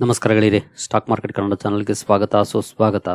ನಮಸ್ಕಾರ ಗೆಳೆಯರಿ stock market Kannada ಚಾನಲ್ಗೆ ಸ್ವಾಗತ, ಸುಸ್ವಾಗತ.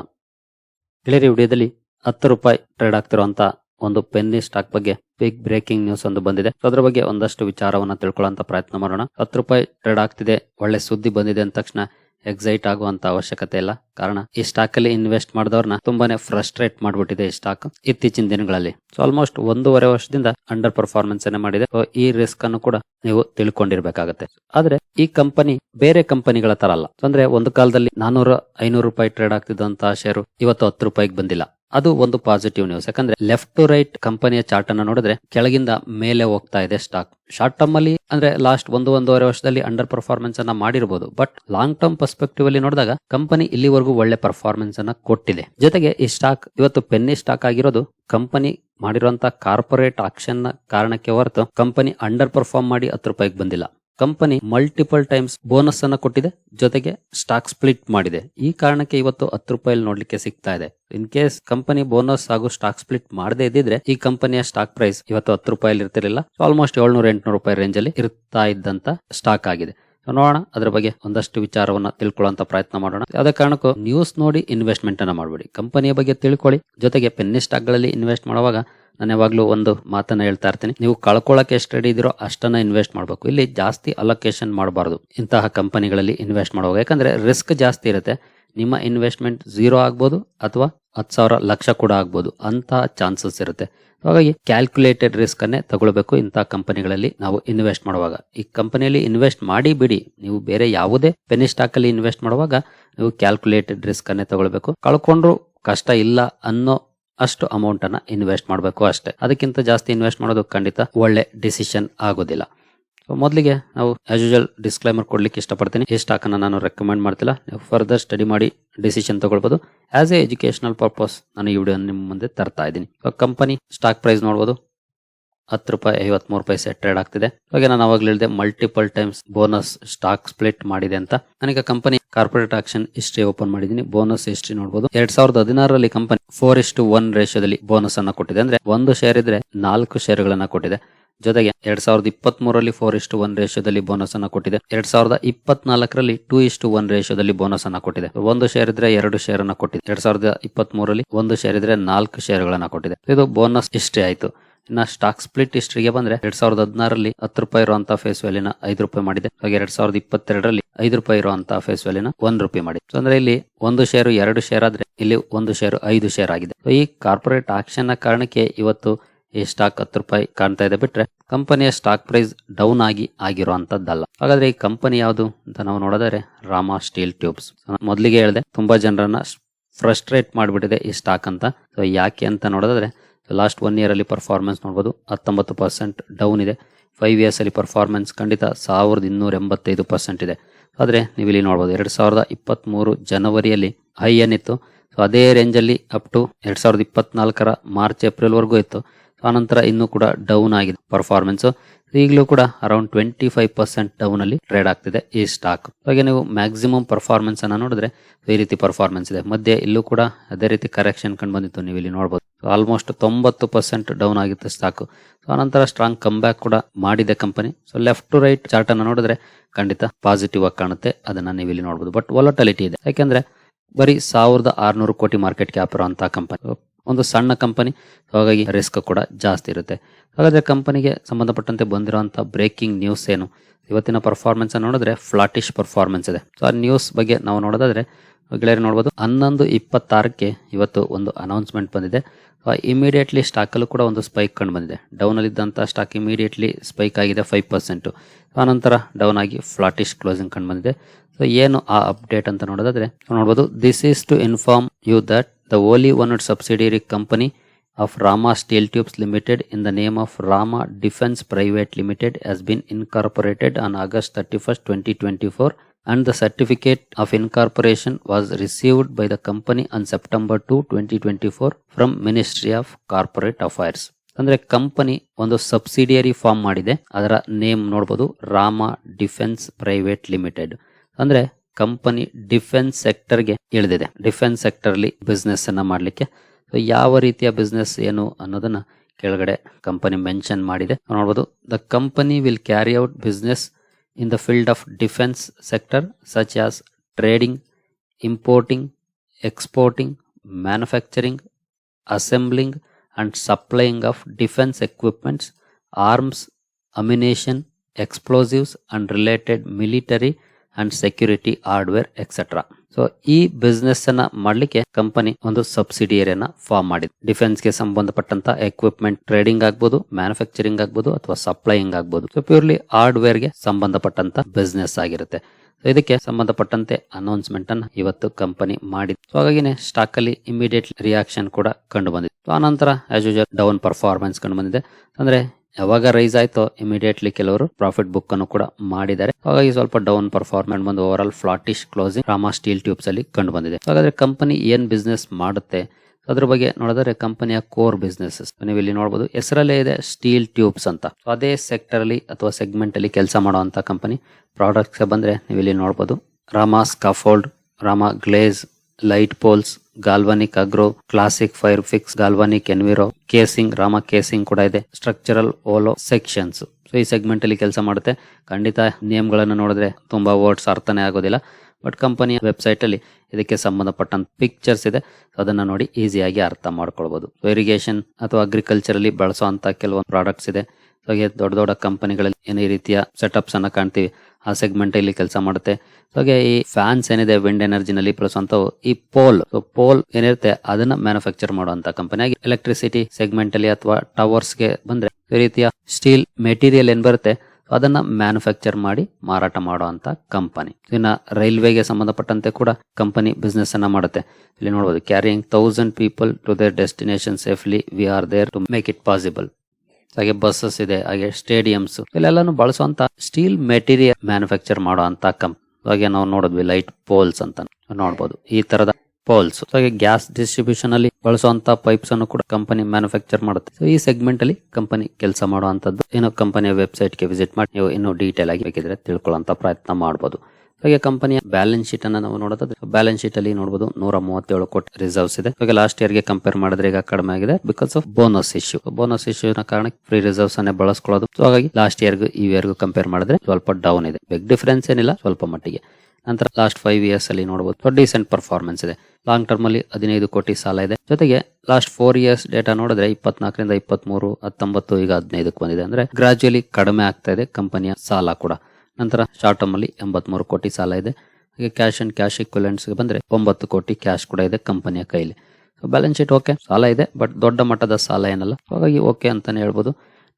ಗೆಳೆಯರಿ ವಿಡಿಯೋದಲ್ಲಿ ಹತ್ತು ರೂಪಾಯಿ ಟ್ರೇಡ್ ಆಗ್ತಿರುವಂತ ಒಂದು ಪೆನ್ನಿ ಸ್ಟಾಕ್ ಬಗ್ಗೆ ಬಿಗ್ ಬ್ರೇಕಿಂಗ್ ನ್ಯೂಸ್ ಒಂದು ಬಂದಿದೆ. ಅದರ ಬಗ್ಗೆ ಒಂದಷ್ಟು ವಿಚಾರವನ್ನ ತಿಳ್ಕೊಳ್ಳುವಂತ ಪ್ರಯತ್ನ ಮಾಡೋಣ. ಹತ್ತು ರೂಪಾಯಿ ಟ್ರೇಡ್ ಆಗ್ತಿದೆ, ಒಳ್ಳೆ ಸುದ್ದಿ ಬಂದಿದೆ ಅಂದ ತಕ್ಷಣ ಎಕ್ಸೈಟ್ ಆಗುವಂತ ಅವಶ್ಯಕತೆ ಇಲ್ಲ. ಕಾರಣ, ಈ ಸ್ಟಾಕ್ ಅಲ್ಲಿ ಇನ್ವೆಸ್ಟ್ ಮಾಡಿದವ್ರನ್ನ ತುಂಬಾನೇ ಫ್ರಸ್ಟ್ರೇಟ್ ಮಾಡ್ಬಿಟ್ಟಿದೆ ಈ ಸ್ಟಾಕ್ ಇತ್ತೀಚಿನ ದಿನಗಳಲ್ಲಿ. ಸೊ ಆಲ್ಮೋಸ್ಟ್ ಒಂದೂವರೆ ವರ್ಷದಿಂದ ಅಂಡರ್ ಪರ್ಫಾರ್ಮೆನ್ಸ್ ಅನ್ನ ಮಾಡಿದೆ. ಈ ರಿಸ್ಕ್ ಅನ್ನು ಕೂಡ ನೀವು ತಿಳ್ಕೊಂಡಿರ್ಬೇಕಾಗತ್ತೆ. ಆದ್ರೆ, ಈ ಕಂಪನಿ ಬೇರೆ ಕಂಪನಿಗಳ ತರ ಅಲ್ಲ. ಅಂದ್ರೆ, ಒಂದು ಕಾಲದಲ್ಲಿ ನಾನೂರ, ಐನೂರು ರೂಪಾಯಿ ಟ್ರೇಡ್ ಆಗ್ತಿದ್ದಂತಹ ಶೇರು ಇವತ್ತು ಹತ್ತು ರೂಪಾಯಿಗೆ ಬಂದಿಲ್ಲ. ಅದು ಒಂದು ಪಾಸಿಟಿವ್ ನ್ಯೂಸ್ ಯಾಕಂದ್ರೆ ಲೆಫ್ಟ್ ಟು ರೈಟ್ ಕಂಪನಿಯ ಚಾರ್ಟ್ ಅನ್ನ ನೋಡಿದ್ರೆ ಕೆಳಗಿಂದ ಮೇಲೆ ಹೋಗ್ತಾ ಇದೆ ಸ್ಟಾಕ್ ಶಾರ್ಟ್ ಟರ್ಮ್ ಅಲ್ಲಿ ಅಂದ್ರೆ ಲಾಸ್ಟ್ ಒಂದು, ಒಂದೂವರೆ ವರ್ಷದಲ್ಲಿ ಅಂಡರ್ ಪರ್ಫಾರ್ಮೆನ್ಸ್ ಅನ್ನ ಮಾಡಿರಬಹುದು ಬಟ್ ಲಾಂಗ್ ಟರ್ಮ್ ಪರ್ಸ್ಪೆಕ್ಟಿವ್ ಅಲ್ಲಿ ನೋಡಿದಾಗ ಕಂಪನಿ ಇಲ್ಲಿವರೆಗೂ ಒಳ್ಳೆ ಪರ್ಫಾರ್ಮೆನ್ಸ್ ಅನ್ನ ಕೊಟ್ಟಿದೆ. ಜೊತೆಗೆ ಈ ಸ್ಟಾಕ್ ಇವತ್ತು ಪೆನ್ನಿ ಸ್ಟಾಕ್ ಆಗಿರೋದು ಕಂಪನಿ ಮಾಡಿರುವಂತಹ ಕಾರ್ಪೊರೇಟ್ ಆಕ್ಷನ್ನ ಕಾರಣಕ್ಕೆ ಹೊರತು ಕಂಪನಿ ಅಂಡರ್ ಪರ್ಫಾರ್ಮ್ ಮಾಡಿ ಹತ್ತು ರೂಪಾಯಿಗೆ ಬಂದಿಲ್ಲ. ಕಂಪನಿ ಮಲ್ಟಿಪಲ್ ಟೈಮ್ಸ್ ಬೋನಸ್ ಅನ್ನ ಕೊಟ್ಟಿದೆ, ಜೊತೆಗೆ ಸ್ಟಾಕ್ ಸ್ಪ್ಲಿಟ್ ಮಾಡಿದೆ. ಈ ಕಾರಣಕ್ಕೆ ಇವತ್ತು ಹತ್ತು ರೂಪಾಯಿ ನೋಡ್ಲಿಕ್ಕೆ ಸಿಗ್ತಾ ಇದೆ. ಇನ್ ಕೇಸ್ ಕಂಪನಿ ಬೋನಸ್ ಹಾಗೂ ಸ್ಟಾಕ್ ಸ್ಪ್ಲಿಟ್ ಮಾಡದೇ ಇದ್ದಿದ್ರೆ, ಈ ಕಂಪನಿಯ ಸ್ಟಾಕ್ ಪ್ರೈಸ್ ಇವತ್ತು ಹತ್ತು ರೂಪಾಯಿ ಇರ್ತಿರಲಿಲ್ಲ. ಆಲ್ಮೋಸ್ಟ್ ಏಳ್ನೂರ ಎಂಟುನೂರು ರೂಪಾಯಿ ರೇಂಜ್ ಅಲ್ಲಿ ಇರ್ತಾ ಇದ್ದಂತ ಸ್ಟಾಕ್ ಆಗಿದೆ. ನೋಡೋಣ. ಅದ್ರ ಬಗ್ಗೆ ಒಂದಷ್ಟು ವಿಚಾರವನ್ನ ತಿಳ್ಕೊಳ್ಳುವಂತ ಪ್ರಯತ್ನ ಮಾಡೋಣ. ಯಾವುದೇ ಕಾರಣಕ್ಕೂ ನ್ಯೂಸ್ ನೋಡಿ ಇನ್ವೆಸ್ಟ್ಮೆಂಟ್ ಅನ್ನ ಮಾಡಬೇಡಿ. ಕಂಪನಿಯ ಬಗ್ಗೆ ತಿಳ್ಕೊಳ್ಳಿ. ಜೊತೆಗೆ ಪೆನ್ನಿ ಸ್ಟಾಕ್ಗಳಲ್ಲಿ ಇನ್ವೆಸ್ಟ್ ಮಾಡುವಾಗ ನಾನು ಯಾವಾಗ್ಲೂ ಒಂದು ಮಾತನ್ನ ಹೇಳ್ತಾ ಇರ್ತೀನಿ. ನೀವು ಕಳ್ಕೊಳ್ಳಕ್ಕೆ ಎಷ್ಟು ರೆಡಿ ಇದಿರೋ ಅಷ್ಟನ್ನ ಇನ್ವೆಸ್ಟ್ ಮಾಡಬೇಕು. ಇಲ್ಲಿ ಜಾಸ್ತಿ ಅಲೋಕೇಶನ್ ಮಾಡಬಾರ್ದು. ಇಂತಹ ಕಂಪನಿಗಳಲ್ಲಿ ಇನ್ವೆಸ್ಟ್ ಮಾಡುವಾಗ. ಯಾಕಂದ್ರೆ ರಿಸ್ಕ್ ಜಾಸ್ತಿ ಇರುತ್ತೆ. ನಿಮ್ಮ ಇನ್ವೆಸ್ಟ್ಮೆಂಟ್ ಝೀರೋ ಆಗ್ಬೋದು ಅಥವಾ ಹತ್ತು ಸಾವಿರ ಲಕ್ಷ ಕೂಡ ಆಗ್ಬೋದು ಅಂತ ಚಾನ್ಸಸ್ ಇರುತ್ತೆ. ಹಾಗಾಗಿ ಕ್ಯಾಲ್ಕುಲೇಟೆಡ್ ರಿಸ್ಕ್ ಅನ್ನೇ ತಗೊಳ್ಬೇಕು ಇಂತಹ ಕಂಪನಿಗಳಲ್ಲಿ ನಾವು ಇನ್ವೆಸ್ಟ್ ಮಾಡುವಾಗ. ಈ ಕಂಪನಿಯಲ್ಲಿ ಇನ್ವೆಸ್ಟ್ ಮಾಡಿ ಬಿಡಿ. ನೀವು ಬೇರೆ ಯಾವುದೇ ಪೆನಿ ಸ್ಟಾಕ್ ಅಲ್ಲಿ ಇನ್ವೆಸ್ಟ್ ಮಾಡುವಾಗ ನೀವು ಕ್ಯಾಲ್ಕುಲೇಟೆಡ್ ರಿಸ್ಕ್ ಅನ್ನೇ ತಗೊಳ್ಬೇಕು. ಕಳ್ಕೊಂಡ್ರು ಕಷ್ಟ ಇಲ್ಲ ಅನ್ನೋ ಅಷ್ಟು ಅಮೌಂಟ್ ಅನ್ನ ಇನ್ವೆಸ್ಟ್ ಮಾಡಬೇಕು ಅಷ್ಟೇ. ಅದಕ್ಕಿಂತ ಜಾಸ್ತಿ ಇನ್ವೆಸ್ಟ್ ಮಾಡೋದು ಖಂಡಿತ ಒಳ್ಳೆ ಡಿಸಿಷನ್ ಆಗೋದಿಲ್ಲ. ಮೊದಲಿಗೆ ನಾವು ಆಸ್ ಯೂಶಲ್ ಡಿಸ್ಕ್ಲೈಮರ್ ಕೊಡ್ಲಿಕ್ಕೆ ಇಷ್ಟಪಡ್ತೀನಿ. ಈ ಸ್ಟಾಕ್ ನಾನು ರೆಕಮೆಂಡ್ ಮಾಡ್ತಿಲ್ಲ. ನೀವು ಫರ್ದರ್ ಸ್ಟಡಿ ಮಾಡಿ ಡಿಸಿಷನ್ ತಗೊಳ್ಬೋದು. ಆಸ್ ಎ ಎಜುಕೇಶನಲ್ ಪರ್ಪಸ್ ನಾನು ಈ ವಿಡಿಯೋ ನಿಮ್ಮ ಮುಂದೆ ತರ್ತಾ ಇದ್ದೀನಿ. ಕಂಪನಿ ಸ್ಟಾಕ್ ಪ್ರೈಸ್ ನೋಡ್ಬೋದು. ಹತ್ತು ರೂಪಾಯಿ, ಐವತ್ಮೂರು ಪೈಸೆ ಟ್ರೇಡ್ ಆಗ್ತಿದೆ. ಹಾಗೆ ನಾನು ಅವಾಗಲೇ ಹೇಳಿದೆ multiple times bonus stock split ಮಾಡಿದೆ ಅಂತ. ನನಗೆ company corporate action history open ಮಾಡಿದ್ದೀನಿ. ಬೋನಸ್ ಹಿಸ್ಟ್ರಿ ನೋಡಬಹುದು ಎರಡ್ ಸಾವಿರದ ಹದಿನಾರರಲ್ಲಿ ಕಂಪನಿ ಫೋರ್ ಇಷ್ಟು ಒನ್ ರೇಷಿಯೋದಲ್ಲಿ ಬೋನಸ್ ಅನ್ನ ಕೊಟ್ಟಿದೆ. ಅಂದ್ರೆ ಒಂದು ಶೇರ್ ಇದ್ರೆ ನಾಲ್ಕು ಶೇರ್ಗಳನ್ನ ಕೊಟ್ಟಿದೆ. ಜೊತೆಗೆ ಎರಡ್ ಸಾವಿರದ ಇಪ್ಪತ್ತ್ ಮೂರಲ್ಲಿ ಫೋರ್ ಇಷ್ಟು ಒನ್ ರೇಷಿಯೋದಲ್ಲಿ ಬೋನಸ್ ಅನ್ನ ಕೊಟ್ಟಿದೆ. ಎರಡ್ ಸಾವಿರದ ಇಪ್ಪತ್ನಾಲ್ಕರಲ್ಲಿ ಟೂ ಇಷ್ಟು ಒನ್ ರೇಷಿಯೋದಲ್ಲಿ ಬೋನಸ್ ಅನ್ನ ಕೊಟ್ಟಿದೆ. ಒಂದು ಶೇರ್ ಇದ್ರೆ ಎರಡು ಶೇರ್ ಅನ್ನ ಕೊಟ್ಟಿದೆ. ಎರಡ್ ಸಾವಿರದ ಇಪ್ಪತ್ತ್ ಮೂರಲ್ಲಿ ಒಂದು ಶೇರ್ ಇದ್ರೆ ನಾಲ್ಕು ಶೇರ್ಗಳನ್ನ ಕೊಟ್ಟಿದೆ. ಇದು ಬೋನಸ್ ಇಷ್ಟೇ ಆಯ್ತು. ಇನ್ನ ಸ್ಟಾಕ್ ಸ್ಪ್ಲಿಟ್ ಹಿಸ್ಟ್ರಿಗೆ ಬಂದ್ರೆ ಎರಡ್ ಸಾವಿರದ ಹದಿನಾರಲ್ಲಿ ಹತ್ತು ರೂಪಾಯಿ ಇರುವಂತಹ ಫೇಸ್ ವ್ಯಾಲ್ಯೂನ ಐದು ರೂಪಾಯಿ ಮಾಡಿದೆ. ಹಾಗೆ ಎರಡ್ ಸಾವಿರದ ಇಪ್ಪತ್ತೆರಡರಲ್ಲಿ ಐದು ರೂಪಾಯಿ ಇರುವಂತಹ ಫೇಸ್ ವ್ಯಾಲ್ಯೂನ ಒಂದ್ ರೂಪಾಯಿ ಮಾಡಿ ಅಂದ್ರೆ ಇಲ್ಲಿ ಒಂದು ಶೇರು ಎರಡು ಶೇರ್ ಆದ್ರೆ ಇಲ್ಲಿ ಒಂದು ಶೇರು ಐದು ಶೇರ್ ಆಗಿದೆ. ಈ ಕಾರ್ಪೊರೇಟ್ ಆಕ್ಷನ್ನ ಕಾರಣಕ್ಕೆ ಇವತ್ತು ಈ ಸ್ಟಾಕ್ ಹತ್ತು ರೂಪಾಯಿ ಕಾಣ್ತಾ ಇದೆ ಬಿಟ್ರೆ ಕಂಪನಿಯ ಸ್ಟಾಕ್ ಪ್ರೈಸ್ ಡೌನ್ ಆಗಿ ಆಗಿರುವಂತದ್ದಲ್ಲ. ಹಾಗಾದ್ರೆ ಈ ಕಂಪನಿ ಯಾವುದು ಅಂತ ನಾವು ನೋಡಿದರೆ ರಾಮಾ ಸ್ಟೀಲ್ ಟ್ಯೂಬ್ಸ್. ಮೊದಲಿಗೆ ಹೇಳಿದೆ, ತುಂಬಾ ಜನರನ್ನ ಫ್ರಸ್ಟ್ರೇಟ್ ಮಾಡಿಬಿಟ್ಟಿದೆ ಈ ಸ್ಟಾಕ್ ಅಂತ. ಸೊ ಯಾಕೆ ಅಂತ ನೋಡೋದಾದ್ರೆ ಲಾಸ್ಟ್ ಒನ್ ಇಯರ್ ಅಲ್ಲಿ ಪರ್ಫಾರ್ಮೆನ್ಸ್ ನೋಡಬಹುದು ಹತ್ತೊಂಬತ್ತು ಪರ್ಸೆಂಟ್ ಡೌನ್ ಇದೆ. ಫೈವ್ ಇಯರ್ಸ್ ಅಲ್ಲಿ ಪರ್ಫಾರ್ಮೆನ್ಸ್ ಖಂಡಿತ ಸಾವಿರದ ಇನ್ನೂರ ಎಂಬತ್ತೈದು ಪರ್ಸೆಂಟ್ ಇದೆ. ಆದರೆ ನೀವು ಇಲ್ಲಿ ನೋಡಬಹುದು ಎರಡ್ ಸಾವಿರದ ಇಪ್ಪತ್ತ್ ಮೂರು ಜನವರಿಯಲ್ಲಿ ಹೈ ಏನಿತ್ತು. ಸೊ ಅದೇ ರೇಂಜಲ್ಲಿ ಅಪ್ ಟು ಎರಡು ಸಾವಿರದ ಇಪ್ಪತ್ನಾಲ್ಕರ ಮಾರ್ಚ್ ಏಪ್ರಿಲ್ವರೆಗೂ ಇತ್ತು. ಆನಂತರ ಇನ್ನೂ ಕೂಡ ಡೌನ್ ಆಗಿದೆ ಪರ್ಫಾರ್ಮೆನ್ಸ್ ಈಗಲೂ ಕೂಡ around twenty five percent down ಅಲ್ಲಿ ಟ್ರೇಡ್ ಆಗ್ತಿದೆ ಈ ಸ್ಟಾಕ್ ಹಾಗೆ ನೀವು ಮ್ಯಾಕ್ಸಿಮಮ್ ಪರ್ಫಾರ್ಮೆನ್ಸ್ ಅನ್ನ ನೋಡಿದ್ರೆ ಈ ರೀತಿ ಪರ್ಫಾರ್ಮೆನ್ಸ್ ಇದೆ. ಮಧ್ಯೆ ಇಲ್ಲೂ ಕೂಡ ಅದೇ ರೀತಿ ಕರೆಕ್ಷನ್ ಕಂಡು ಬಂದಿತ್ತು, ನೀವು ಇಲ್ಲಿ ನೋಡಬಹುದು ಆಲ್ಮೋಸ್ಟ್ ತೊಂಬತ್ತು ಪರ್ಸೆಂಟ್ ಡೌನ್ ಆಗಿತ್ತು ಸ್ಟಾಕ್ ಆನಂತರ ಸ್ಟ್ರಾಂಗ್ ಕಮ್ ಬ್ಯಾಕ್ ಕೂಡ ಮಾಡಿದೆ company so left to right chart ಅನ್ನ ನೋಡಿದ್ರೆ ಖಂಡಿತ ಪಾಸಿಟಿವ್ ಆಗಿ ಕಾಣುತ್ತೆ. ಅದನ್ನ ನೀವು ಇಲ್ಲಿ ನೋಡಬಹುದು ಬಟ್ ವಾಲಟಾಲಿಟಿ ಇದೆ. ಯಾಕೆಂದ್ರೆ ಬರೀ ಸಾವಿರದ ಆರ್ನೂರು ಕೋಟಿ ಮಾರ್ಕೆಟ್ ಕ್ಯಾಪ್ ಇರುವಂತಹ ಕಂಪನಿ ಒಂದು ಸಣ್ಣ ಕಂಪನಿ ಹಾಗಾಗಿ ರಿಸ್ಕ್ ಕೂಡ ಜಾಸ್ತಿ ಇರುತ್ತೆ. ಹಾಗಾದ್ರೆ ಕಂಪನಿಗೆ ಸಂಬಂಧಪಟ್ಟಂತೆ ಬಂದಿರುವಂಥ ಬ್ರೇಕಿಂಗ್ ನ್ಯೂಸ್ ಏನು? ಇವತ್ತಿನ ಪರ್ಫಾರ್ಮೆನ್ಸ್ ನೋಡಿದ್ರೆ ಫ್ಲಾಟಿಶ್ ಪರ್ಫಾರ್ಮೆನ್ಸ್ ಇದೆ. ಸೊ ಆ ನ್ಯೂಸ್ ಬಗ್ಗೆ ನಾವು ನೋಡೋದಾದ್ರೆ, ಗೆಳೆಯರು ನೋಡ್ಬೋದು, ಹನ್ನೊಂದು ಇಪ್ಪತ್ತಾರಕ್ಕೆ ಇವತ್ತು ಒಂದು ಅನೌನ್ಸ್ಮೆಂಟ್ ಬಂದಿದೆ. ಇಮಿಡಿಯೇಟ್ಲಿ ಸ್ಟಾಕಲ್ಲೂ ಕೂಡ ಒಂದು ಸ್ಪೈಕ್ ಕಂಡು ಬಂದಿದೆ. ಡೌನಲ್ಲಿದ್ದಂಥ ಸ್ಟಾಕ್ ಇಮಿಡಿಯೇಟ್ಲಿ ಸ್ಪೈಕ್ ಆಗಿದೆ ಫೈವ್ ಪರ್ಸೆಂಟು ಆನಂತರ ಡೌನ್ ಆಗಿ ಫ್ಲಾಟಿಶ್ ಕ್ಲೋಸಿಂಗ್ ಕಂಡು ಬಂದಿದೆ. ಸೊ ಏನು ಆ ಅಪ್ಡೇಟ್ ಅಂತ ನೋಡೋದಾದ್ರೆ, ನೋಡ್ಬೋದು this is to inform you that the wholly owned subsidiary company of Rama Steel Tubes Limited in the name of Rama Defense Private Limited has been incorporated on August 31st, 2024 and the certificate of incorporation was received by the company on September 2, 2024 from Ministry of Corporate Affairs. ಅಂದ್ರೆ company ಒಂದು subsidiary form ಮಾಡಿದೆ ಅದರ name ನೋಡಬಹುದು Rama defence private limited ಅಂದ್ರೆ company defence ಸೆಕ್ಟರ್ಗೆ ಇಳಿದಿದೆ. Defence ಸೆಕ್ಟರ್ಲಿ business ಅನ್ನ ಮಾಡಲಿಕ್ಕೆ. ಸೊ ಯಾವ ರೀತಿಯ ಬಿಸ್ನೆಸ್ ಏನು ಅನ್ನೋದನ್ನ ಕೆಳಗಡೆ ಕಂಪನಿ ಮೆನ್ಷನ್ ಮಾಡಿದೆ. ನೋಡ್ಬೋದು the company will carry out business in the field of defence sector such as trading importing exporting manufacturing assembling and supplying of defence equipments arms ammunition explosives and related military and security hardware etcetera so ಈ business ಅನ್ನ ಮಾಡ್ಲಿಕ್ಕೆ company ಒಂದು ಸಬ್ಸಿಡಿಯರಿಯನ್ನ form ಮಾಡಿದೆ. ಡಿಫೆನ್ಸ್ಗೆ ಸಂಬಂಧಪಟ್ಟಂತ equipment trading ಆಗ್ಬೋದು manufacturing ಆಗ್ಬೋದು, ಅಥವಾ supplying ಆಗ್ಬೋದು. ಸೊ ಪ್ಯೂರ್ಲಿ ಹಾರ್ಡ್ವೇರ್ಗೆ ಸಂಬಂಧಪಟ್ಟಂತ ಬಿಸ್ನೆಸ್ ಆಗಿರುತ್ತೆ. ಸೊ ಇದಕ್ಕೆ ಸಂಬಂಧಪಟ್ಟಂತೆ ಅನೌನ್ಸ್ಮೆಂಟ್ ಅನ್ನ ಇವತ್ತು ಕಂಪನಿ ಮಾಡಿದೆ. ಸೊ ಹಾಗಾಗಿನೇ ಸ್ಟಾಕ್ ಅಲ್ಲಿ ಇಮಿಡಿಯೇಟ್ ರಿಯಾಕ್ಷನ್ ಕೂಡ ಕಂಡು ಬಂದಿದೆ. ಸೊ ಆನಂತರ ಆಸ್ ಯೂಸ್ ಡೌನ್ ಪರ್ಫಾರ್ಮೆನ್ಸ್ ಕಂಡು ಬಂದಿದೆ. ಅಂದ್ರೆ ಯಾವಾಗ ರೈಸ್ ಆಯ್ತೋ ಇಮಿಡಿಯೇಟ್ಲಿ ಕೆಲವರು ಪ್ರಾಫಿಟ್ ಬುಕ್ ಅನ್ನು ಕೂಡ ಮಾಡಿದ್ದಾರೆ. ಹಾಗಾಗಿ ಸ್ವಲ್ಪ ಡೌನ್ ಪರ್ಫಾರ್ಮೆಂಟ್ ಬಂದು overall flattish closing Rama steel tubes ಅಲ್ಲಿ ಕಂಡು ಬಂದಿದೆ. ಹಾಗಾದ್ರೆ ಕಂಪನಿ ಏನ್ ಬಿಸ್ನೆಸ್ ಮಾಡುತ್ತೆ? ಅದ್ರ ಬಗ್ಗೆ ನೋಡಿದ್ರೆ ಕಂಪನಿಯ ಕೋರ್ ಬಿಸ್ನೆಸ್ ನೀವು ಇಲ್ಲಿ ನೋಡಬಹುದು ಹೆಸರಲ್ಲೇ ಇದೆ ಸ್ಟೀಲ್ ಟ್ಯೂಬ್ಸ್ ಅಂತ. ಅದೇ ಸೆಕ್ಟರ್ ಅಲ್ಲಿ ಅಥವಾ ಸೆಗ್ಮೆಂಟ್ ಅಲ್ಲಿ ಕೆಲಸ ಮಾಡುವಂತ ಕಂಪನಿ ಪ್ರಾಡಕ್ಟ್ಸ್ ಬಂದ್ರೆ ನೀವು ಇಲ್ಲಿ ನೋಡಬಹುದು Rama scaffold Rama glaze light poles galvanic agro classic fire fix galvanic enviro casing Rama casing ಕೂಡ ಇದೆ. ಸ್ಟ್ರಕ್ಚರಲ್ ಓಲೋ ಸೆಕ್ಷನ್ಸ್ ಸೊ ಈ ಸೆಗ್ಮೆಂಟ್ ಅಲ್ಲಿ ಕೆಲಸ ಮಾಡುತ್ತೆ. ಖಂಡಿತ ನೇಮ್ಗಳನ್ನು ನೋಡಿದ್ರೆ ತುಂಬಾ ವರ್ಡ್ಸ್ ಅರ್ಥನೇ ಆಗೋದಿಲ್ಲ. ಬಟ್ ಕಂಪನಿಯ ವೆಬ್ಸೈಟ್ ಅಲ್ಲಿ ಇದಕ್ಕೆ ಸಂಬಂಧಪಟ್ಟಂತ ಪಿಕ್ಚರ್ಸ್ ಇದೆ. ಅದನ್ನ ನೋಡಿ ಈಸಿಯಾಗಿ ಅರ್ಥ ಮಾಡ್ಕೊಳ್ಬಹುದು ಇರಿಗೇಷನ್ ಅಥವಾ ಅಗ್ರಿಕಲ್ಚರ್ ಅಲ್ಲಿ ಬಳಸುವಂತ ಕೆಲವೊಂದು ಪ್ರಾಡಕ್ಟ್ಸ್ ಇದೆ. ಹಾಗೆ ದೊಡ್ಡ ದೊಡ್ಡ ಕಂಪನಿಗಳಲ್ಲಿ ಏನೇ ರೀತಿಯ ಸೆಟಪ್ಸ್ ಅನ್ನ ಕಾಣ್ತೀವಿ. ಆ ಸೆಗ್ಮೆಂಟ್ ಇಲ್ಲಿ ಕೆಲಸ ಮಾಡುತ್ತೆ. ಸೊ ಹಾಗೆ ಈ ಫ್ಯಾನ್ಸ್ ಏನಿದೆ ವಿಂಡ್ ಎನರ್ಜಿನಲ್ಲಿ ಬಳಸುವಂತವು ಈ ಪೋಲ್ ಪೋಲ್ ಏನಿರುತ್ತೆ, ಅದನ್ನ ಮ್ಯಾನುಫ್ಯಾಕ್ಚರ್ ಮಾಡುವಂತ ಕಂಪನಿ ಆಗಿ ಎಲೆಕ್ಟ್ರಿಸಿಟಿ ಸೆಗ್ಮೆಂಟ್ ಅಲ್ಲಿ ಅಥವಾ ಟವರ್ಸ್ಗೆ ಬಂದ್ರೆ, ಈ ರೀತಿಯ ಸ್ಟೀಲ್ ಮೆಟೀರಿಯಲ್ ಏನ್ ಬರುತ್ತೆ ಅದನ್ನ ಮ್ಯಾನುಫ್ಯಾಕ್ಚರ್ ಮಾಡಿ ಮಾರಾಟ ಮಾಡುವಂತ ಕಂಪನಿ ಇನ್ನ ರೈಲ್ವೆಗೆ ಸಂಬಂಧಪಟ್ಟಂತೆ ಕೂಡ ಕಂಪನಿ ಬಿಸ್ನೆಸ್ ಅನ್ನ ಮಾಡುತ್ತೆ. ಇಲ್ಲಿ ನೋಡಬಹುದು carrying thousand people to their destination safely we are there to make it possible ಹಾಗೆ ಬಸ್ಸಸ್ ಇದೆ, ಹಾಗೆ ಸ್ಟೇಡಿಯಂಸ್ ಇಲ್ಲೆಲ್ಲಾನು ಬಳಸುವಂತ ಸ್ಟೀಲ್ ಮೆಟೀರಿಯಲ್ ಮ್ಯಾನುಫ್ಯಾಕ್ಚರ್ ಮಾಡುವಂತ ಕಂಪ್ ಹಾಗೆ ನಾವು ನೋಡಿದ್ವಿ ಲೈಟ್ ಪೋಲ್ಸ್ ಅಂತ ನೋಡಬಹುದು ಈ ತರದ ಪೋಲ್ಸ್ ಹಾಗೆ ಗ್ಯಾಸ್ ಡಿಸ್ಟ್ರಿಬ್ಯೂಷನ್ ಅಲ್ಲಿ ಬಳಸುವಂತ ಪೈಪ್ಸ್ ಅನ್ನು ಕೂಡ ಕಂಪನಿ ಮ್ಯಾನುಫ್ಯಾಕ್ಚರ್ ಮಾಡುತ್ತೆ. ಈ ಸೆಗ್ಮೆಂಟ್ ಅಲ್ಲಿ ಕಂಪನಿ ಕೆಲಸ ಮಾಡುವಂತದ್ದು ಏನೋ ಕಂಪನಿಯ ವೆಬ್ಸೈಟ್ಗೆ ವಿಸಿಟ್ ಮಾಡಿ ನೀವು ಇನ್ನೂ ಡೀಟೇಲ್ ಆಗಿ ಬೇಕಿದ್ರೆ ತಿಳ್ಕೊಳ್ಳುವಂತ ಪ್ರಯತ್ನ ಮಾಡಬಹುದು ಹಾಗೆ ಕಂಪನಿಯ ಬ್ಯಾಲೆನ್ಸ್ ಶೀಟ್ ಅನ್ನ ನಾವು ನೋಡೋದಾದ್ರೆ ಬ್ಯಾಲೆನ್ಸ್ ಶೀಟ್ ಅಲ್ಲಿ ನೋಡಬಹುದು ನೂರ ಮೂವತ್ತೇಳು ಕೋಟಿ ರಿಸರ್ವ್ಸ್ ಇದೆ. ಹಾಗೆ ಲಾಸ್ಟ್ ಇಯರ್ಗೆ ಕಂಪೇರ್ ಮಾಡಿದ್ರೆ ಈಗ ಕಡಿಮೆ ಆಗಿದೆ because of bonus issue bonus issue ನ ಕಾರಣ ಫ್ರೀ ರಿಸರ್ವ್ಸ್ ಅನ್ನ ಬಳಸ್ಕೊಳ್ಳೋದು. ಸೊ ಹಾಗಾಗಿ ಲಾಸ್ಟ್ ಇಯರ್ಗೂ ಈ ಇಯರ್ಗೂ ಕಂಪೇರ್ ಮಾಡಿದ್ರೆ ಸ್ವಲ್ಪ ಡೌನ್ ಇದೆ. ಬಿಗ್ ಡಿಫರೆನ್ಸ್ ಏನಿಲ್ಲ, ಸ್ವಲ್ಪ ಮಟ್ಟಿಗೆ. ನಂತರ ಲಾಸ್ಟ್ ಫೈವ್ ಇಯರ್ಸ್ ಅಲ್ಲಿ ನೋಡಬಹುದು ಡಿಸೆಂಟ್ ಪರ್ಫಾರ್ಮೆನ್ಸ್ ಇದೆ. ಲಾಂಗ್ ಟರ್ಮ್ ಅಲ್ಲಿ ಹದಿನೈದು ಕೋಟಿ ಸಾಲ ಇದೆ. ಜೊತೆಗೆ ಲಾಸ್ಟ್ ಫೋರ್ ಇಯರ್ಸ್ ಡೇಟಾ ನೋಡಿದ್ರೆ ಇಪ್ಪತ್ನಾಲ್ಕರಿಂದ ಇಪ್ಪತ್ಮೂರು ಹತ್ತೊಂಬತ್ತು ಈಗ ಹದಿನೈದಕ್ಕೆ ಬಂದಿದೆ. ಅಂದ್ರೆ ಗ್ರಾಜುಯಲಿ ಕಡಿಮೆ ಆಗ್ತಾ ಇದೆ ಕಂಪನಿಯ ಸಾಲ ಕೂಡ. ನಂತರ ಶಾರ್ಟ್ ಟರ್ಮ್ ಅಲ್ಲಿ ಎಂಬತ್ಮೂರು ಕೋಟಿ ಸಾಲ ಇದೆ. ಹಾಗೆ ಕ್ಯಾಶ್ ಅಂಡ್ ಕ್ಯಾಶ್ ಇಕ್ವಲೆಂಟ್ಸ್ ಬಂದ್ರೆ ಒಂಬತ್ತು ಕೋಟಿ ಕ್ಯಾಶ್ ಕೂಡ ಇದೆ ಕಂಪನಿಯ ಕೈಲಿ. ಬ್ಯಾಲೆನ್ಸ್ ಶೀಟ್ ಓಕೆ ಸಾಲ ಇದೆ ಬಟ್ ದೊಡ್ಡ ಮಟ್ಟದ ಸಾಲ ಏನಲ್ಲ. ಹಾಗಾಗಿ ಓಕೆ ಅಂತಾನೆ ಹೇಳ್ಬೋದು.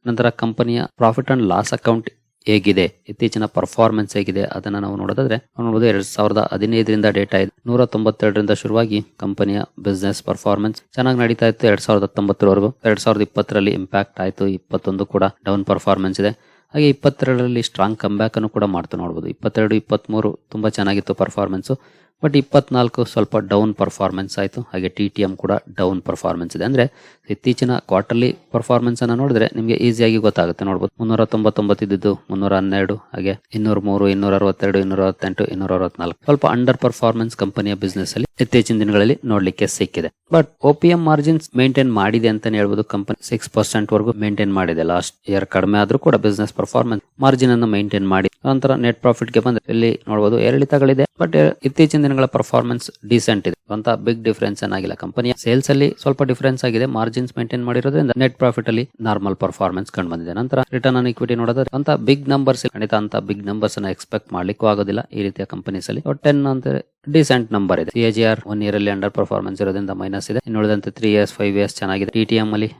ನಂತರ ಕಂಪನಿಯ ಪ್ರಾಫಿಟ್ ಅಂಡ್ ಲಾಸ್ ಅಕೌಂಟ್ ಹೇಗಿದೆ, ಇತ್ತೀಚಿನ ಪರ್ಫಾರ್ಮೆನ್ಸ್ ಹೇಗಿದೆ ಅದನ್ನ ನಾವು ನೋಡೋದಾದ್ರೆ ನೋಡಬಹುದು ಎರಡ್ ಸಾವಿರದ ಹದಿನೈದರಿಂದ ಡೇಟಾ ಇದೆ. ನೂರ ತೊಂಬತ್ತೆರಡರಿಂದ ಶುರುವಾಗಿ ಕಂಪನಿಯ ಬಿಸ್ನೆಸ್ ಪರ್ಫಾರ್ಮೆನ್ಸ್ ಚೆನ್ನಾಗಿ ನಡೀತಾ ಇತ್ತು ಎರಡ್ ಸಾವಿರದ ಹತ್ತೊಂಬತ್ತರವರೆಗೂ. ಎರಡ್ ಸಾವಿರದ ಇಪ್ಪತ್ತರಲ್ಲಿ ಇಂಪ್ಯಾಕ್ಟ್ ಆಯಿತು, ಇಪ್ಪತ್ತೊಂದು ಕೂಡ ಡೌನ್ ಪರ್ಫಾರ್ಮೆನ್ಸ್ ಇದೆ. ಹಾಗೆ ಇಪ್ಪತ್ತೆರಡರಲ್ಲಿ ಸ್ಟ್ರಾಂಗ್ ಕಂಬ್ಯಾಕ್ ಅನ್ನು ಕೂಡ ಮಾಡ್ತಾ ನೋಡ್ಬೋದು. ಇಪ್ಪತ್ತೆರಡು, ಇಪ್ಪತ್ಮೂರು ತುಂಬ ಚೆನ್ನಾಗಿತ್ತು ಪರ್ಫಾರ್ಮೆನ್ಸು ಬಟ್ ಇಪ್ಪತ್ನಾಲ್ಕು ಸ್ವಲ್ಪ ಡೌನ್ ಪರ್ಫಾರ್ಮೆನ್ಸ್ ಆಯಿತು. ಹಾಗೆ ಟಿ ಟಿ ಎಂ ಕೂಡ ಡೌನ್ ಪರ್ಫಾರ್ಮೆನ್ಸ್ ಇದೆ. ಅಂದರೆ ಇತ್ತೀಚಿನ ಕ್ವಾರ್ಟರ್ಲಿ ಪರ್ಫಾರ್ಮೆನ್ಸನ್ನು ನೋಡಿದ್ರೆ ನಿಮಗೆ ಈಸಿಯಾಗಿ ಗೊತ್ತಾಗುತ್ತೆ ನೋಡ್ಬೋದು. ಮುನ್ನೂರ ತೊಂಬತ್ತೊಂಬತ್ತು ಇದ್ದಿದ್ದು ಮುನ್ನೂರ ಹನ್ನೆರಡು ಹಾಗೆ ಇನ್ನೂರ ಮೂರು ಇನ್ನೂರ ಅರವತ್ತೆರಡು ಇನ್ನೂರ ಅರವತ್ತೆಂಟು ಇನ್ನೂರ ಅರವತ್ನಾಲ್ಕು ಸ್ವಲ್ಪ ಅಂಡರ್ ಪರ್ಫಾರ್ಮೆನ್ಸ್ ಕಂಪನಿಯ ಬಿಸ್ನೆಸ್ ಅಲ್ಲಿ ಇತ್ತೀಚಿನ ದಿನಗಳಲ್ಲಿ ನೋಡಲಿಕ್ಕೆ ಸಿಕ್ಕಿದೆ. ಬಟ್ ಓಪಿಎಂ ಮಾರ್ಜಿನ್ಸ್ ಮೇಂಟೈನ್ ಮಾಡಿದೆ ಅಂತಾನೆ ಹೇಳ್ಬೋದು. ಕಂಪನಿ ಸಿಕ್ಸ್ ಪರ್ಸೆಂಟ್ ವರೆಗೂ ಮೇಂಟೈನ್ ಮಾಡಿದೆ. ಲಾಸ್ಟ್ ಇಯರ್ ಕಡಿಮೆ ಆದ್ರೂ ಕೂಡ ಬಿಸ್ನೆಸ್ ಪರ್ಫಾರ್ಮೆನ್ಸ್ ಮಾರ್ಜಿನ್ ಅನ್ನು ಮೇಂಟೈನ್ ಮಾಡಿ. ನಂತರ ನೆಟ್ ಪ್ರಾಫಿಟ್ಗೆ ಬಂದ್ರೆ ಇಲ್ಲಿ ನೋಡಬಹುದು ಏರಿಳಿತಗಳಿದೆ ಬಟ್ ಇತ್ತೀಚಿನ ದಿನಗಳ ಪರ್ಫಾರ್ಮೆನ್ಸ್ ಡಿಸೆಂಟ್ ಇದೆ. ಅಂತ ಬಿಗ್ ಡಿಫರೆನ್ಸ್ ಏನಾಗಿಲ್ಲ ಕಂಪನಿಯ ಸೇಲ್ಸ್ ಅಲ್ಲಿ ಸ್ವಲ್ಪ ಡಿಫರೆನ್ಸ್ ಆಗಿದೆ. ಮಾರ್ಜಿನ್ಸ್ ಮೇಂಟೈನ್ ಮಾಡಿರೋದ್ರಿಂದ ನೆಟ್ ಪ್ರಾಫಿಟ್ ಅಲ್ಲಿ ನಾರ್ಮಲ್ ಪರ್ಫಾರ್ಮೆನ್ಸ್ ಕಂಡು ಬಂದಿದೆ. ನಂತರ ರಿಟರ್ನ್ ಆನ್ ಇಕ್ವಿಟಿ ನೋಡಿದ್ರೆ ಅಂತ ಬಿಗ್ ನಂಬರ್ಸ್ ಖಂಡಿತ ಅಂತ ಬಿಗ್ ನಂಬರ್ಸ್ ಅನ್ನ ಎಕ್ಸ್ಪೆಕ್ಟ್ ಮಾಡ್ಲಿಕ್ಕೂ ಆಗೋದಿಲ್ಲ. ಈ ರೀತಿಯ ಕಂಪನೀಸ್ ಅಲ್ಲಿ. ಟೆನ್ ಅಂತ ಡಿಸೆಂಟ್ ನಂಬರ್ ಇದೆ. ಸಿ ಆರ್ ಒನ್ ಇಯರ್ ಅಲ್ಲಿ ಅಂಡರ್ ಪರ್ಫಾರ್ಮೆನ್ಸ್ ಇರೋದ್ರಿಂದ ಮೈನಸ್ ಇದೆ. ಇನ್ನುಳಿದಂತೆ ತ್ರೀ ಇಯರ್ಸ್ ಫೈವ್ ಇಯರ್ಸ್ ಚೆನ್ನಾಗಿದೆ. ಟಿ ಟಿ ಎಂ ಅಲ್ಲಿ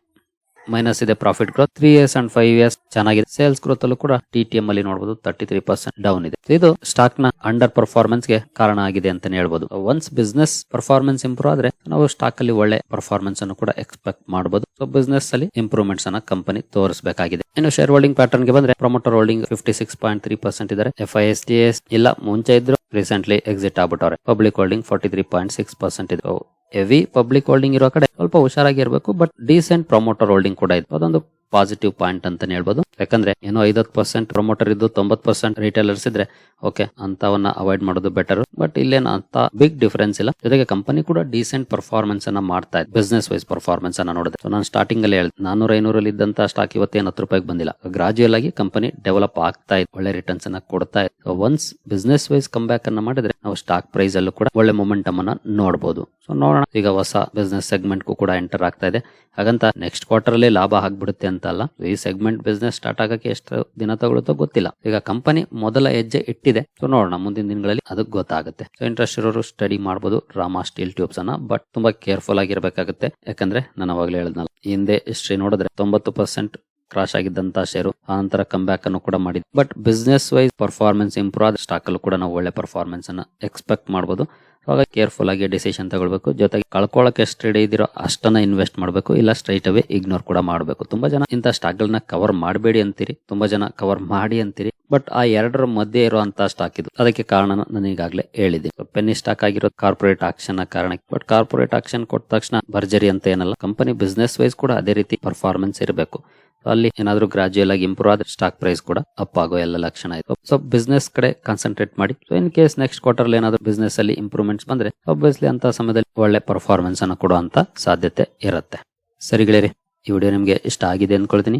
ಮೈನಸ್ ಇದೆ profit growth three years and five years ಚೆನ್ನಾಗಿದೆ. ಸೇಲ್ಸ್ ಗ್ರೋತ್ ಅಲ್ಲೂ ಕೂಡ ಟಿ ಟಿ ಎಂ ಅಲ್ಲಿ ನೋಡಬಹುದು ತರ್ಟಿ ತ್ರೀ ಪರ್ಸೆಂಟ್ ಡೌನ್ ಇದೆ ಇದು ಸ್ಟಾಕ್ನ ಅಂಡರ್ ಪರ್ಫಾರ್ಮೆನ್ಸ್ಗೆ ಕಾರಣ ಆಗಿದೆ ಅಂತಾನೆ ಹೇಳ್ಬಹುದು ಒನ್ಸ್ ಬಿಸ್ನೆಸ್ ಪರ್ಫಾರ್ಮೆನ್ಸ್ ಇಂಪ್ರೂವ್ ಆದ್ರೆ ನಾವು ಸ್ಟಾಕ್ ಅಲ್ಲಿ ಒಳ್ಳೆ ಪರ್ಫಾರ್ಮೆನ್ಸ್ ಅನ್ನು ಕೂಡ ಎಕ್ಸ್ಪೆಕ್ಟ್ ಮಾಡಬಹುದು ಸೊ ಬಿಸ್ನೆಸ್ ಅಲ್ಲಿ ಇಂಪ್ರೂವ್ಮೆಂಟ್ಸ್ ಅನ್ನ ಕಂಪನಿ ತೋರಿಸಬೇಕಾಗಿದೆ. ಇನ್ನು ಶೇರ್ ಹೋಲ್ಡಿಂಗ್ ಪ್ಯಾಟರ್ನ್ಗೆ ಬಂದ್ರೆ promoter holding fifty six point three percent ಇದ್ದಾರೆ. F I S T S ಇಲ್ಲ, ಮುಂಚೆ ಇದ್ರು recently exit ಆಗ್ಬಿಟ್ಟವ್ರೆ. Public holding forty three point six percent ಇದೆ ಹೆವಿ ಪಬ್ಲಿಕ್ ಹೋಲ್ಡಿಂಗ್ ಇರೋ ಕಡೆ ಸ್ವಲ್ಪ ಹುಷಾರಾಗಿರ್ಬೇಕು ಬಟ್ ಡೀಸೆಂಟ್ ಪ್ರಮೋಟರ್ ಹೋಲ್ಡಿಂಗ್ ಕೂಡ ಇದೆ. ಅದೊಂದು ಪಾಸಿಟಿವ್ ಪಾಯಿಂಟ್ ಅಂತಾನೆ ಹೇಳ್ಬೋದು. ಯಾಕಂದ್ರೆ ಏನೋ ಐವತ್ತು ಪರ್ಸೆಂಟ್ ಪ್ರಮೋಟರ್ ಇದ್ದು ತೊಂಬತ್ ಪರ್ಸೆಂಟ್ ರಿಟೇಲರ್ಸ್ ಇದ್ರೆ ಓಕೆ ಅಂತವನ್ನ ಅವಾಯ್ಡ್ ಮಾಡೋದು ಬೆಟರ್ ಬಟ್ ಇಲ್ಲೇನ ಅಂತ ಬಿಗ್ ಡಿಫರೆನ್ಸ್ ಇಲ್ಲ. ಜೊತೆಗೆ ಕಂಪನಿ ಕೂಡ ಡೀಸೆಂಟ್ ಪರ್ಫಾರ್ಮೆನ್ಸ್ ಅನ್ನ ಮಾಡ್ತಾ ಇದೆ. ಬಿಸ್ನೆಸ್ ವೈಸ್ ಪರ್ಫಾರ್ಮೆನ್ಸ್ ಅನ್ನ ನೋಡಿದೆ ನಾನು ಸ್ಟಾರ್ಟಿಂಗ್ ಅಲ್ಲಿ ಹೇಳಿದೆ. ನಾನೂರ ಐನೂರಲ್ಲಿ ಇದ್ದಂತ ಸ್ಟಾಕ್ ಇವತ್ತೇನು ಹತ್ತು ರೂಪಾಯಿಗೆ ಬಂದಿಲ್ಲ. ಗ್ರಾಜುಯಲ್ ಆಗಿ ಕಂಪನಿ ಡೆವಲಪ್ ಆಗ್ತಾ ಇದೆ. ಒಳ್ಳೆ ರಿಟರ್ನ್ಸ್ ಅನ್ನ ಕೊಡ್ತಾ ಇದೆ. Once business wise come back ಅನ್ನ ಮಾಡಿದ್ರೆ, ನಾವು ಸ್ಟಾಕ್ ಪ್ರೈಸ್ ಅಲ್ಲೂ ಕೂಡ ಒಳ್ಳೆ ಮೊಮೆಂಟಮ್ ಅನ್ನ ನೋಡಬಹುದು ಸೊ ನೋಡೋಣ. ಈಗ ಹೊಸ ಬಿಸ್ನೆಸ್ ಸೆಗ್ಮೆಂಟ್ ಕೂಡ ಎಂಟರ್ ಆಗ್ತಾ ಇದೆ. ಹಾಗಂತ ನೆಕ್ಸ್ಟ್ ಕ್ವಾರ್ಟರ್ ಅಲ್ಲಿ ಲಾಭ ಆಗ್ಬಿಡುತ್ತೆ ಅಂತ ಅಲ್ಲ. ಈ ಸೆಗ್ಮೆಂಟ್ ಬಿಸ್ನೆಸ್ ಸ್ಟಾರ್ಟ್ ಆಗಕ್ಕೆ ಎಷ್ಟು ದಿನ ತಗೊಳುತ್ತೋ ಗೊತ್ತಿಲ್ಲ. ಈಗ ಕಂಪನಿ ಮೊದಲ ಹೆಜ್ಜೆ ಇಟ್ಟಿದೆ. ಸೊ ನೋಡೋಣ, ಮುಂದಿನ ದಿನಗಳಲ್ಲಿ ಅದಕ್ಕೆ ಗೊತ್ತಾಗುತ್ತೆ. ಸೊ ಇಂಟ್ರೆಸ್ಟ್ ಇರೋರು ಸ್ಟಡಿ ಮಾಡಬಹುದು ರಾಮಾ ಸ್ಟೀಲ್ ಟ್ಯೂಬ್ಸ್ ಅನ್ನ ಬಟ್ ತುಂಬಾ ಕೇರ್ಫುಲ್ ಆಗಿರ್ಬೇಕಾಗುತ್ತೆ. ಯಾಕಂದ್ರೆ ನಾನು ಅವಾಗಲೇ ಹೇಳಿದ್ನಲ್ಲ, ಹಿಂದೆ ಹಿಸ್ಟ್ರಿ ನೋಡಿದ್ರೆ ತೊಂಬತ್ತು ಪರ್ಸೆಂಟ್ ಕ್ರಾಶ್ ಆಗಿದ್ದಂತ ಶೇರು ಆ ನಂತರ ಕಮ್ ಬ್ಯಾಕ್ ಅನ್ನು ಕೂಡ ಮಾಡಿದ್ವಿ but business wise performance improve ಆದ ಸ್ಟಾಕ್ ಅಲ್ಲೂ ಕೂಡ ನಾವು ಒಳ್ಳೆ ಪರ್ಫಾರ್ಮೆನ್ಸ್ ಅನ್ನ ಎಕ್ಸ್ಪೆಕ್ಟ್ ಮಾಡಬಹುದು ಅವಾಗ ಕೇರ್ಫುಲ್ ಆಗಿ ಡಿಸಿಷನ್ ತಗೊಳ್ಬೇಕು. ಜೊತೆಗೆ ಕಳ್ಕೊಳ್ಳೋಕೆ ಎಷ್ಟು ಇದಿರೋ ಅಷ್ಟನ್ನ ಇನ್ವೆಸ್ಟ್ ಮಾಡಬೇಕು. ಇಲ್ಲ ಸ್ಟ್ರೈಟ್ ಅವೇ ಇಗ್ನೋರ್ ಕೂಡ ಮಾಡಬೇಕು. ತುಂಬಾ ಜನ ಇಂಥ ಸ್ಟಾಕ್ ಗಳನ್ನ ಕವರ್ ಮಾಡಬೇಡಿ ಅಂತೀರಿ. ತುಂಬಾ ಜನ ಕವರ್ ಮಾಡಿ ಅಂತೀರಿ. ಬಟ್ ಆ ಎರಡರ ಮಧ್ಯೆ ಇರುವಂತಹ ಸ್ಟಾಕ್ ಇದು ಅದಕ್ಕೆ ಕಾರಣ ನಾನು ಈಗಾಗಲೇ ಹೇಳಿದೆ. ಪೆನ್ನಿ ಸ್ಟಾಕ್ ಆಗಿರೋ ಕಾರ್ಪೊರೇಟ್ ಆಕ್ಷನ್ ಕಾರಣಕ್ಕೆ. ಬಟ್ ಕಾರ್ಪೊರೇಟ್ ಆಕ್ಷನ್ ಕೊಟ್ಟ ತಕ್ಷಣ ಭರ್ಜರಿ ಅಂತ ಏನಲ್ಲ ಕಂಪನಿ ಬಿಸ್ನೆಸ್ ವೈಸ್ ಕೂಡ ಅದೇ ರೀತಿ ಪರ್ಫಾರ್ಮೆನ್ಸ್ ಇರಬೇಕು. ಅಲ್ಲಿ ಏನಾದ್ರೂ ಗ್ರಾಜುಯಲ್ ಆಗಿ ಇಂಪ್ರೂವ್ ಆದ್ರೆ ಸ್ಟಾಕ್ ಪ್ರೈಸ್ ಕೂಡ ಅಪ್ ಆಗೋ ಎಲ್ಲ ಲಕ್ಷಣ ಇದೆ. ಸೊ ಬಿಸ್ನೆಸ್ ಕಡೆ ಕಾನ್ಸಂಟ್ರೇಟ್ ಮಾಡಿ. So in case next quarter ಏನಾದ್ರೂ ಬಿಸ್ನೆಸ್ ಅಲ್ಲಿ ಇಂಪ್ರೂವ್ಮೆಂಟ್ಸ್ ಬಂದ್ರೆ ಒಬ್ವಿಯಸ್ಲಿ ಅಂತ ಸಮಯದಲ್ಲಿ ಒಳ್ಳೆ ಪರ್ಫಾರ್ಮೆನ್ಸ್ ಅನ್ನು ಕೊಡುವಂತ ಸಾಧ್ಯತೆ ಇರುತ್ತೆ. ಸರಿಗಳೇ ಈ ವಿಡಿಯೋ ನಿಮಗೆ ಇಷ್ಟ ಆಗಿದೆ ಅಂದ್ಕೊಳ್ತೀನಿ